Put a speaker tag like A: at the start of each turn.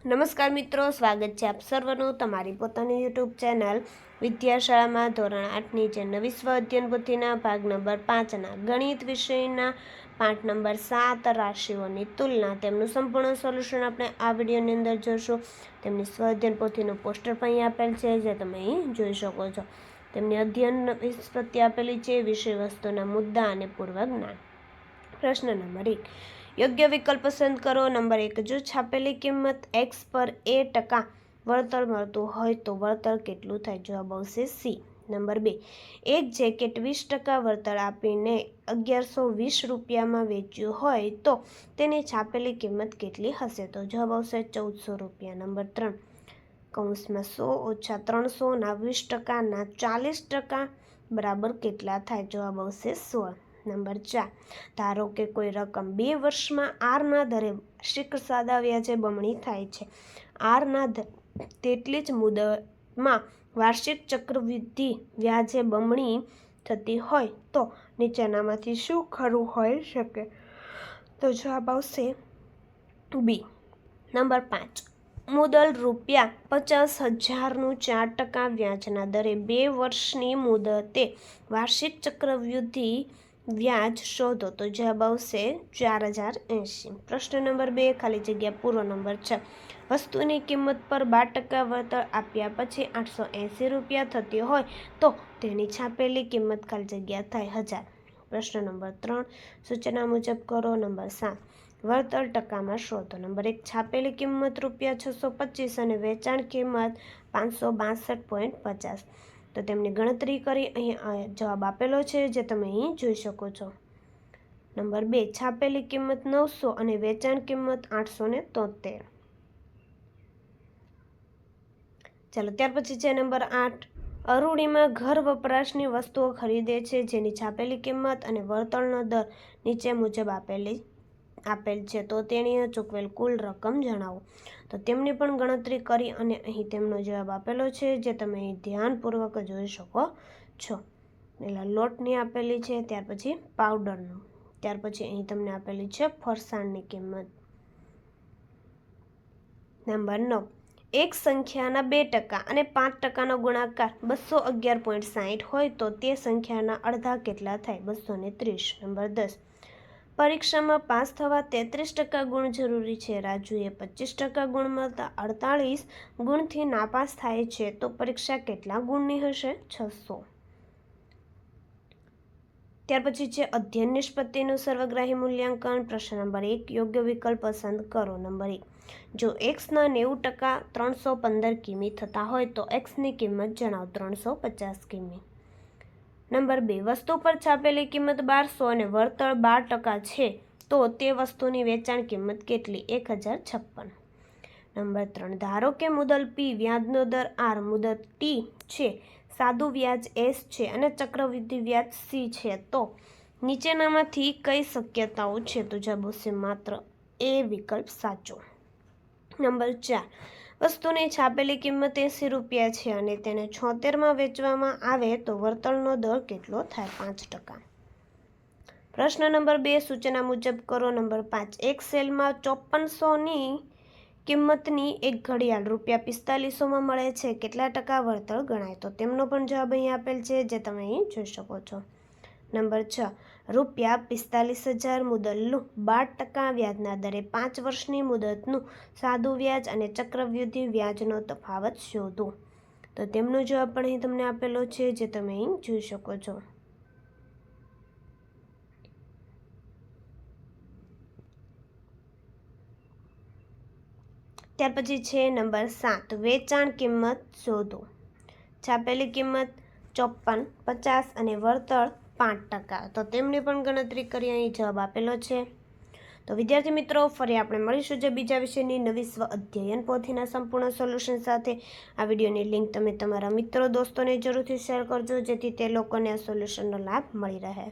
A: નમસ્કાર મિત્રો, સ્વાગત છે આપ સર્વનું તમારી પોતાની યુટ્યુબ ચેનલ વિદ્યાશાળામાં ધોરણ આઠની જે નવી સ્વ અધ્યયન પોથીના ભાગ નંબર પાંચના ગણિત વિષયના પાઠ નંબર સાત રાશિઓની તુલના તેમનું સંપૂર્ણ સોલ્યુશન આપણે આ વિડીયોની અંદર જોઈશું તેમની સ્વ અધ્યયન પોથીનું પોસ્ટર પણ અહીં આપેલ છે, જે તમે અહીં જોઈ શકો છો. તેમની અધ્યયન નિષ્પત્તિ આપેલી છે વિષય વસ્તુના મુદ્દા અને પૂર્વ જ્ઞાન. પ્રશ્ન નંબર એક. યોગ્ય વિકલ્પ પસંદ કરો. નંબર એક, જો છાપેલી કિંમત એક્સ પર એ ટકા વળતર મળતું હોય તો વળતર કેટલું થાય? જવાબ આવશે સી નંબર બે, એક જેકેટ વીસ ટકા વળતર આપીને અગિયારસો વીસ રૂપિયામાં વેચ્યું હોય તો તેની છાપેલી કિંમત કેટલી હશે? તો જવાબ આવશે ચૌદસો રૂપિયા. નંબર ત્રણ, કૌંસમાં સો ઓછા ત્રણસોના વીસ ટકાના ચાલીસ ટકા બરાબર કેટલા થાય? જવાબ આવશે સોળ. નંબર ચાર. ધારો કે કોઈ રકમ બે વર્ષમાં આરના દરે વાર્ષિક સાદા વ્યાજે બમણી થાય છે. આરના તેટલી જ મુદતમાં વાર્ષિક ચક્રવૃદ્ધિ વ્યાજે બમણી થતી હોય તો નીચેનામાંથી શું ખરું હોઈ શકે? તો જવાબ આવશે બી. નંબર પાંચ. મુદલ રૂપિયા પચાસ હજારનું ચાર ટકા વ્યાજના દરે બે વર્ષની મુદતે વાર્ષિક ચક્રવૃદ્ધિ વ્યાજ શોધો તો જવાબ આવશે ચાર હજાર એંશી. પ્રશ્ન નંબર બે, ખાલી જગ્યા પૂરો નંબર છ. વસ્તુની કિંમત પર બાર ટકા વળતર આપ્યા પછી આઠસો એંસી રૂપિયા થતી હોય તો તેની છાપેલી કિંમત ખાલી જગ્યા થાય હજાર. પ્રશ્ન નંબર ત્રણ, સૂચના મુજબ કરો નંબર સાત. વળતર ટકામાં શોધો. નંબર એક, છાપેલી કિંમત રૂપિયા છસો પચીસ અને વેચાણ કિંમત પાંચસો બાસઠ પોઈન્ટ પચાસ. તો તેમની ગણતરી કરી અહીં જવાબ આપેલો છે, જે તમે અહીં જોઈ શકો છો. નંબર બે, છાપેલી કિંમત નવસો અને વેચાણ કિંમત આઠસો ને તોતેર. ચાલો, ત્યાર પછી છે નંબર આઠ. અરૂણીમાં ઘર વપરાશની વસ્તુઓ ખરીદે છે, જેની છાપેલી કિંમત અને વળતરનો દર નીચે મુજબ આપેલી આપેલ છે, તો તેણીએ ચૂકવેલ કુલ રકમ જણાવો. તો તેમની પણ ગણતરી કરી અને અહીં તેમનો જવાબ આપેલો છે, જે તમે અહીં ધ્યાનપૂર્વક જોઈ શકો છો. એટલે લોટની આપેલી છે, ત્યાર પછી પાવડરનું. ત્યાર પછી અહીં તમને આપેલી છે, ફરસાણની કિંમત. નંબર નવ. એક સંખ્યાના બે ટકા અને પાંચ ટકાનો ગુણાકાર બસો અગિયાર પોઈન્ટ સાહીઠ હોય તો તે સંખ્યાના અડધા કેટલા થાય? બસો ને ત્રીસ. નંબર દસ. પરીક્ષામાં પાસ થવા તેત્રીસ ટકા ગુણ જરૂરી છે. રાજુએ પચીસ ટકા ગુણ મળતા અડતાળીસ ગુણથી નાપાસ થાય છે. તો પરીક્ષા કેટલા ગુણની હશે? છસો. ત્યાર પછી છે અધ્યયન નિષ્પત્તિનું સર્વગ્રાહી મૂલ્યાંકન. પ્રશ્ન નંબર એક, યોગ્ય વિકલ્પ પસંદ કરો. નંબર એક, જો એક્સના નેવું ટકા ત્રણસો પંદર કિમી થતા હોય તો એક્સની કિંમત જણાવો. ત્રણસો પચાસ કિમી. નંબર બે, વસ્તુ પર છાપેલી કિંમત બારસો અને વળતર બાર ટકા છે, તો તે વસ્તુની વેચાણ કિંમત કેટલી? એક હજાર છપ્પન. નંબર ત્રણ, ધારો કે મુદલ પી વ્યાજનો દર આર મુદત ટી છે, સાદું વ્યાજ એસ છે અને ચક્રવૃદ્ધિ વ્યાજ સી છે, તો નીચેનામાંથી કઈ શક્યતાઓ છે? તો જવાબ માત્ર એ વિકલ્પ સાચો. નંબર ચાર વસ્તુની છાપેલી કિંમત એંસી રૂપિયા છે અને તેને છોતેરમાં વેચવામાં આવે તો વળતરનો દર કેટલો થાય? પાંચ ટકા. પ્રશ્ન નંબર બે, સૂચના મુજબ કરો. નંબર પાંચ, એક સેલમાં ચોપનસોની કિંમતની એક ઘડિયાળ રૂપિયા પિસ્તાલીસોમાં મળે છે. કેટલા ટકા વળતર ગણાય? તો તેમનો પણ જવાબ અહીં આપેલ છે, જે તમે અહીં જોઈ શકો છો. નંબર છ. રૂપિયા પિસ્તાલીસ હજાર મુદલનું બાર ટકા વ્યાજના દરે પાંચ વર્ષની મુદતનું સાદું વ્યાજ અને ચક્રવૃદ્ધિ વ્યાજનો તફાવત શોધો. તો તેમનો જવાબ પણ અહીં તમને આપેલો છે, જે તમે અહીં જોઈ શકો છો. ત્યાર પછી છે નંબર સાત. વેચાણ કિંમત શોધો. છાપેલી કિંમત ચોપન પચાસ અને વળતર પાંચ ટકા. તો તેમની પણ ગણતરી કરી, અહીં જવાબ આપેલો છે. તો વિદ્યાર્થી મિત્રો, ફરી આપણે મળીશું જે બીજા વિષયની નવી સ્વ અધ્યયન પોથીના સંપૂર્ણ સોલ્યુશન સાથે. આ વિડીયોની લિંક તમે તમારા મિત્રો, દોસ્તોને જરૂરથી શેર કરજો, જેથી તે લોકોને આ સોલ્યુશનનો લાભ મળી રહે.